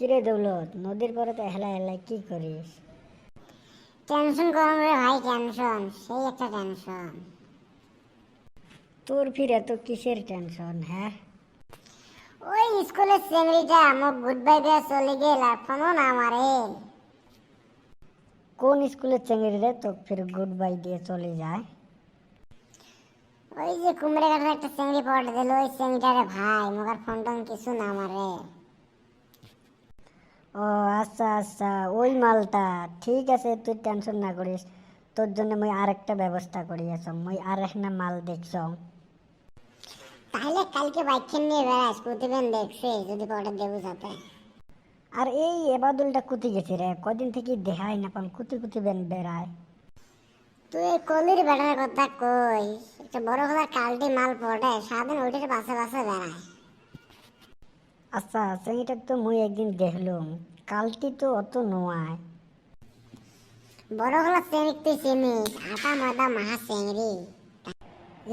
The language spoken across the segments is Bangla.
কিরে দৌলত নদীর পরে তো হেলা হেলা কি করিস? টেনশন করুন রে ভাই টেনশন সেই একটা টেনশন। তোর ফিরে তো কিসের টেনশন হ্যাঁ? ওই স্কুলের চেংড়িটা মোক গুড বাই দিয়ে চলে গেল ফোনও না আমারে কোন স্কুলের চেঙ্গিরি রে তো ফির গুড বাই দিয়ে চলে যায়? ওই যে কুমড়ে কাটার একটা চেংড়ি পড়ে দিল ওই চেংড়িটারে ভাই মোকার ফোন টোন কিছু না আমারে ও আচ্ছা আচ্ছা। ওই মালটা ঠিক আছে তুই টেনশন না করিস। তোর জন্য মুই আরেকটা ব্যবস্থা করিয়াছ মুই আর একটা মাল দেখছ তাহলে কালকে বাইক নিয়ে বেড়াস প্রতিদিন দেখছে যদি পড়ে দেবো সাথে আর এই এবাদুলটা কুতি গেছে রে? কদিন থেকে দেখাই না পান কুতি কুতি বেন বেড়ায়? তুই এই কলির বেড়ার কথা কই একটা বড় হলার কালটি মাল পড়ে সারাদিন ওইটার বাসে বাসে বেড়ায়। আচ্ছা সেইটা তো মুই একদিন দেখলুম। কালটি তো অত নোয়ায়। বড় তুই চিনিস। আটা ময়দা মাহা চেংড়ি।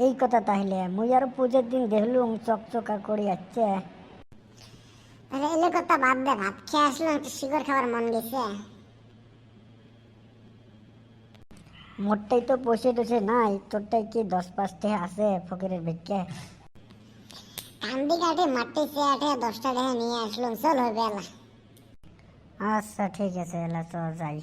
এই কথা তাহলে মুই আর পুজোর দিন দেখলুম চকচকা করি যাচ্ছে তাহলে এলে কথা বাদ দে ভাত খেয়ে আসলাম একটু শিকড় খাবার মন গেছে। মোটটাই তো পয়সা টসে নাই তোরটাই কি দশ পাঁচ টাকা আছে ফকিরের ভিক্ষে কান্দি কাটে মাটি চেয়ারে দশটা টাকা নিয়ে আসলাম, চল হবে আচ্ছা ঠিক আছে, এলা তো যাই।